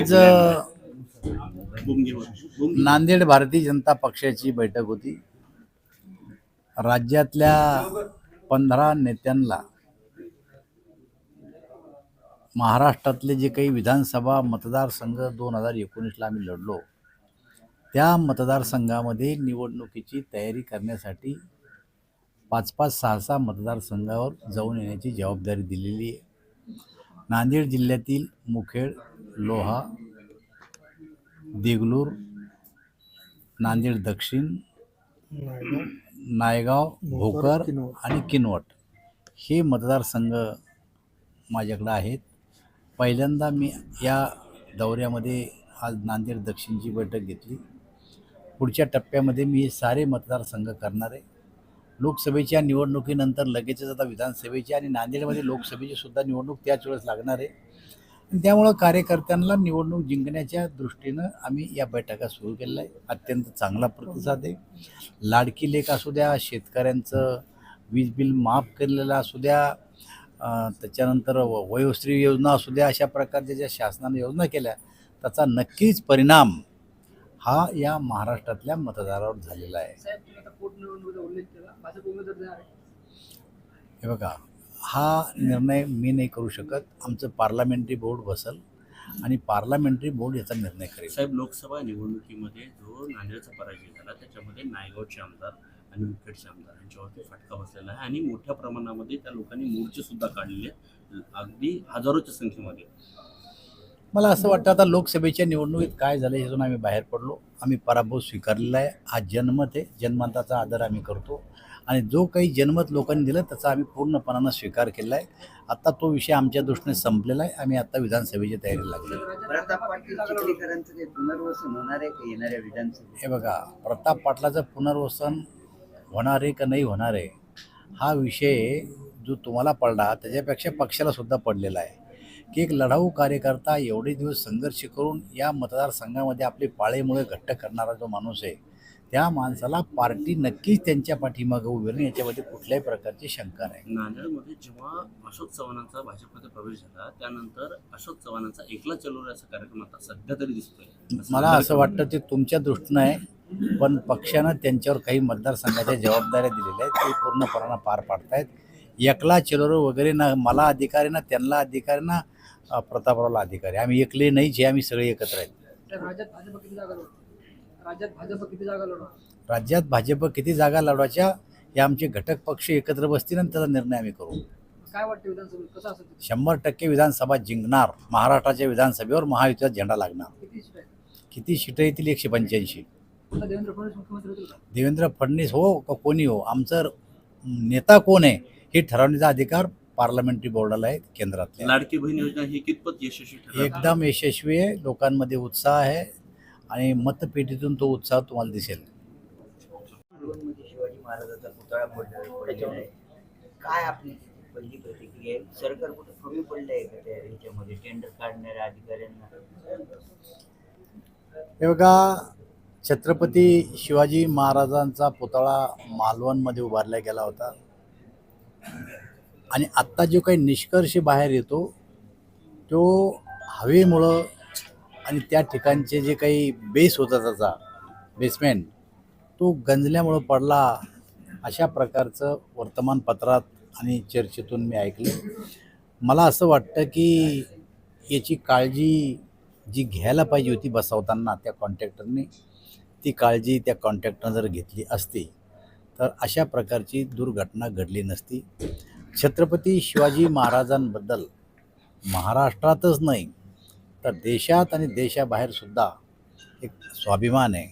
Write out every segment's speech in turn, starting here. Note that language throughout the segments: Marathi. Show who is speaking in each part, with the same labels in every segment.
Speaker 1: आज नांदेड भारतीय जनता पक्षाची बैठक होती. राज्यातल्या पंधरा नेत्यांना महाराष्ट्रातले जे काही विधानसभा मतदारसंघ दोन हजार एकोणीसला आम्ही लढलो त्या मतदारसंघामध्ये निवडणुकीची तयारी करण्यासाठी पाच पाच सहा सहा मतदारसंघावर जाऊन येण्याची जबाबदारी दिलेली आहे. नांदेड जिल्ह्यातील मुखेड लोहा देगलूर नांदेड दक्षिण नायगाव भोकर आणि किनवट हे मतदारसंघ माझ्याकडं आहेत. पहिल्यांदा मी या दौऱ्यामध्ये आज नांदेड दक्षिणची बैठक घेतली. पुढच्या टप्प्यामध्ये मी हे सारे मतदारसंघ करणार आहे. लोकसभेच्या निवडणुकीनंतर लगेचच आता विधानसभेची आणि नांदेडमध्ये लोकसभेची सुद्धा निवडणूक त्याच वेळेस लागणार आहे. त्यामुळं कार्यकर्त्यांना निवडणूक जिंकण्याच्या दृष्टीनं आम्ही या बैठका सुरू केलेल्या आहे अत्यंत चांगला प्रतिसाद आहे. लाडकी लेख असू द्या शेतकऱ्यांचं वीज बिल माफ केलेलं असू द्या त्याच्यानंतर वयोश्री योजना असू द्या अशा प्रकारच्या ज्या शासनाने योजना केल्या त्याचा नक्कीच परिणाम हा या महाराष्ट्रातल्या मतदारावर झालेला आहे. हे बघा हा निर्णय मी नाही करू शकत. आमचं पार्लमेंटरी बोर्ड बसल आणि पार्लमेंटरी बोर्ड याचा निर्णय करेल.
Speaker 2: साहेब लोकसभा निवडणुकीमध्ये जो नांदेडचा पराजय झाला त्याच्यामध्ये नायगावचे आमदार आणि मुखेडचे आमदार यांच्यावरती फटका बसलेला आहे आणि मोठ्या प्रमाणामध्ये त्या लोकांनी मोर्चे सुद्धा काढलेले आहेत अगदी हजारोच्या संख्येमध्ये.
Speaker 1: मला असं वाटतं आता लोकसभेच्या निवडणुकीत काय झालं यातून आम्ही बाहेर पडलो. आम्ही पराभव स्वीकारलेला आहे. हा जन्मत आहे जन्मताचा आदर आम्ही करतो. आणि जो काही जन्मत लोकांनी दिलं त्याचा आम्ही पूर्णपणानं स्वीकार केला आहे. आता तो विषय आमच्या दृष्टीने संपलेला आहे. आम्ही आता विधानसभेची तयारी लागली
Speaker 3: प्रताप पाटील पुनर्वसन होणार आहे का येणाऱ्या विधानसभेत?
Speaker 1: हे बघा प्रताप पाटलाचं पुनर्वसन होणार आहे का नाही होणार आहे हा विषय जो तुम्हाला पडला त्याच्यापेक्षा पक्षाला सुद्धा पडलेला आहे. की एक लढाऊ कार्यकर्ता एवढे दिवस संघर्ष करून या मतदारसंघामध्ये आपले पाळेमुळे घट्ट करणारा जो माणूस आहे त्या माणसाला पार्टी नक्कीच त्यांच्या पाठीमागं उभी राहील याच्यामध्ये कुठल्याही प्रकारची शंका नाही.
Speaker 2: नांदेडमध्ये जेव्हा अशोक चव्हाणांचा भाजपमध्ये प्रवेश झाला त्यानंतर अशोक चव्हाणांचा एकला चलो असा कार्यक्रम आता सध्या तरी दिसतोय.
Speaker 1: मला असं वाटतं ते तुमच्या दृष्टीनं आहे पण पक्षानं त्यांच्यावर काही मतदारसंघाच्या जबाबदाऱ्या दिलेल्या आहेत ते पूर्णपणानं पार पाडतायत. एकला चिलोर वगैरे ना मला अधिकारी ना त्यांना अधिकारी ना प्रतापरावला अधिकारी. आम्ही एकले नाहीच हे आम्ही सगळे एकत्र आहेत.
Speaker 4: राज्यात भाजप किती जागा लढवणार? राज्यात भाजप किती जागा
Speaker 1: लढवायच्या हे आमचे घटक पक्ष एकत्र बसतील आणि त्याचा निर्णय आम्ही करू.
Speaker 4: काय वाटतं विधानसभेत? कसं असेल?
Speaker 1: शंभर टक्के विधानसभा जिंकणार. महाराष्ट्राच्या विधानसभेवर महायुतीचा झेंडा लागणार.
Speaker 4: किती सीट आहे
Speaker 1: किती सीटं येतील? एकशे पंच्याऐंशी.
Speaker 4: देवेंद्र फडणवीस मुख्यमंत्री होतील का?
Speaker 1: देवेंद्र फडणवीस हो का कोणी हो? आमचं नेता कोण आहे? हे ठरवण्याचा अधिकार पार्लमेंटरी बोर्डाला आहे केंद्रातल्या
Speaker 2: लाडकी बहीण योजना ही कितपत यशस्वी ठरली
Speaker 1: एकदम यशस्वी आहे. लोकांमध्ये उत्साह आहे. आणि मतपेटीतून तो उत्साह तुम्हाला दिसेल.
Speaker 3: शिवाजी महाराजांचा पुतळा पडला काय आपली पहिली प्रतिक्रिया आहे? सरकार कुठे कमी पडलं आहे का त्या ह्याच्यामध्ये? टेंडर काढणाऱ्या अधिकाऱ्यांना?
Speaker 1: हे बघा छत्रपती शिवाजी महाराजांचा पुतळा मालवणमध्ये उभारला गेला होता. आणि आत्ता जो काही निष्कर्ष बाहेर येतो तो हवेमुळं आणि त्या ठिकाणचे जे काही बेस होता त्याचा बेसमेंट तो गंजल्यामुळं पडला अशा प्रकारचं वर्तमानपत्रात आणि चर्चेतून मी ऐकलं. मला असं वाटतं की याची काळजी जी घ्यायला पाहिजे होती बसवताना त्या कॉन्ट्रॅक्टरने ती काळजी त्या कॉन्ट्रॅक्टरनं जर घेतली असती तर अशा प्रकारची दुर्घटना घडली नसती. छत्रपती शिवाजी महाराजांबद्दल महाराष्ट्रातच नाही तर देशात आणि देशाबाहेर सुद्धा एक स्वाभिमान आहे.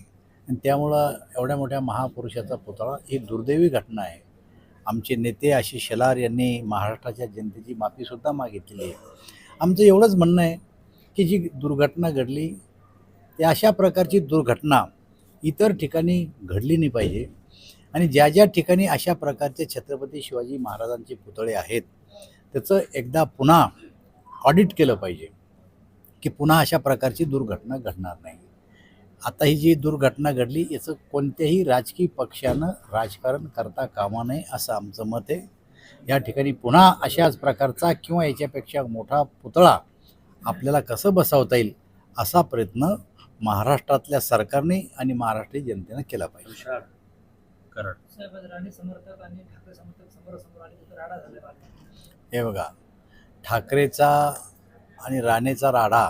Speaker 1: आणि त्यामुळं एवढ्या मोठ्या महापुरुषाचा पुतळा ही दुर्दैवी घटना आहे. आमचे नेते आशिष शेलार यांनी महाराष्ट्राच्या जनतेची माफीसुद्धा मागितलेली आहे. आमचं एवढंच म्हणणं आहे की जी दुर्घटना घडली ती अशा प्रकारची दुर्घटना इतर ठिकाणी घडली नाही पाहिजे. आणि ज्या ज्या ठिकाणी अशा प्रकारचे छत्रपती शिवाजी महाराजांचे पुतळे आहेत त्याचं एकदा पुन्हा ऑडिट केलं पाहिजे. की पुन्हा अशा प्रकारची दुर्घटना घडणार नाही. आता ही जी दुर्घटना घडली याचं कोणत्याही राजकीय पक्षानं राजकारण करता कामा नये असं आमचं मत आहे. या ठिकाणी पुन्हा अशाच प्रकारचा किंवा याच्यापेक्षा मोठा पुतळा आपल्याला कसं बसवता येईल असा प्रयत्न महाराष्ट्रातल्या सरकारने आणि महाराष्ट्रीय जनतेनं केला पाहिजे. हे बघा ठाकरेचा आणि राणेचा राडा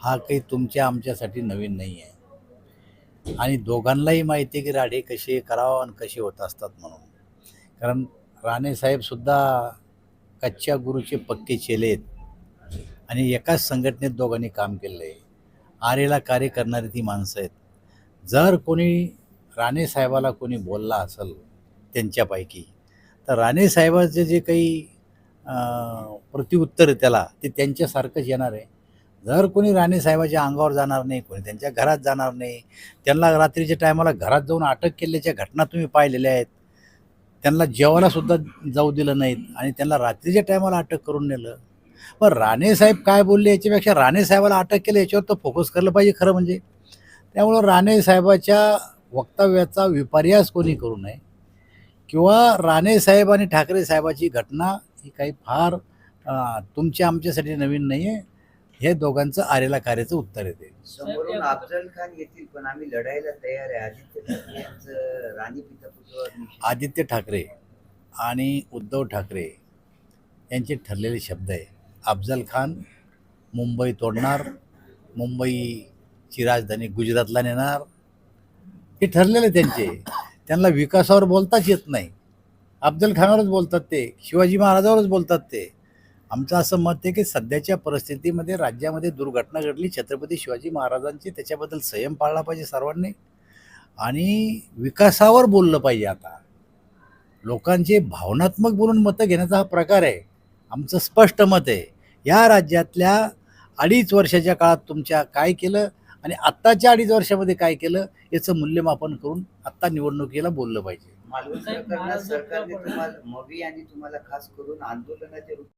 Speaker 1: हा काही तुमच्या आमच्यासाठी नवीन नाही आहे आणि दोघांनाही माहिती आहे की राडे कसे करावं आणि कसे होत असतात म्हणून. कारण राणेसाहेबसुद्धा कच्च्या गुरुचे पक्के चेले आहेत. आणि एकाच संघटनेत दोघांनी काम केलं आहे आरेला कार्य करणारी ती माणसं आहेत. जर कोणी राणेसाहेबाला कोणी बोलला असेल त्यांच्यापैकी तर राणेसाहेबाचे जे काही प्रत्युत्तर आहे त्याला ते त्यांच्यासारखंच येणार आहे. जर कोणी राणेसाहेबाच्या अंगावर जाणार नाही कोणी त्यांच्या घरात जाणार नाही त्यांना रात्रीच्या टायमाला घरात जाऊन अटक केल्याच्या घटना तुम्ही पाहिलेल्या आहेत त्यांना जेवायलासुद्धा जाऊ दिलं नाहीत आणि त्यांना रात्रीच्या टायमाला अटक करून नेलं. पण राणेसाहेब काय बोलले याच्यापेक्षा राणेसाहेबाला अटक केलं याच्यावर तर फोकस करलं पाहिजे खरं म्हणजे. त्यामुळं राणेसाहेबाच्या वक्तव्याचा विपर्यास कोणी करू नये किंवा राणेसाहेब आणि ठाकरे साहेबाची घटना ही काही फार तुमच्या आमच्यासाठी नवीन नाही आहे हे दोघांचं आरेला कार्याचं उत्तर येते
Speaker 3: समोरून अफजल खान येतील पण आम्ही लढायला तयार आहे. आदित्य ठाकरे यांचं राणी पिता.
Speaker 1: आदित्य ठाकरे आणि उद्धव ठाकरे यांचे ठरलेले शब्द आहे. अफजल खान मुंबई तोडणार मुंबईची राजधानी गुजरातला नेणार. हे ठरलेले त्यांचे. त्यांना विकासावर बोलताच येत नाही. अफजल खानावरच बोलतात ते शिवाजी महाराजावरच बोलतात ते. आमचं असं मत आहे की सध्याच्या परिस्थितीमध्ये राज्यामध्ये दुर्घटना घडली छत्रपती शिवाजी महाराजांची त्याच्याबद्दल संयम पाळला पाहिजे सर्वांनी आणि विकासावर बोललं पाहिजे आता. लोकांचे भावनात्मक बोलून मतं घेण्याचा हा प्रकार आहे. आमचं स्पष्ट मत आहे. या राज्यातल्या अडीच वर्षाच्या काळात तुमच्या काय केलं आणि आत्ताच्या अडीच वर्षामध्ये काय केलं याचं मूल्यमापन करून आत्ता निवडणुकीला बोललं पाहिजे.
Speaker 3: मालवण सरकारने
Speaker 4: पण-
Speaker 3: तुम्हाला मवी आणि तुम्हाला खास करून आंदोलनाच्या रूपात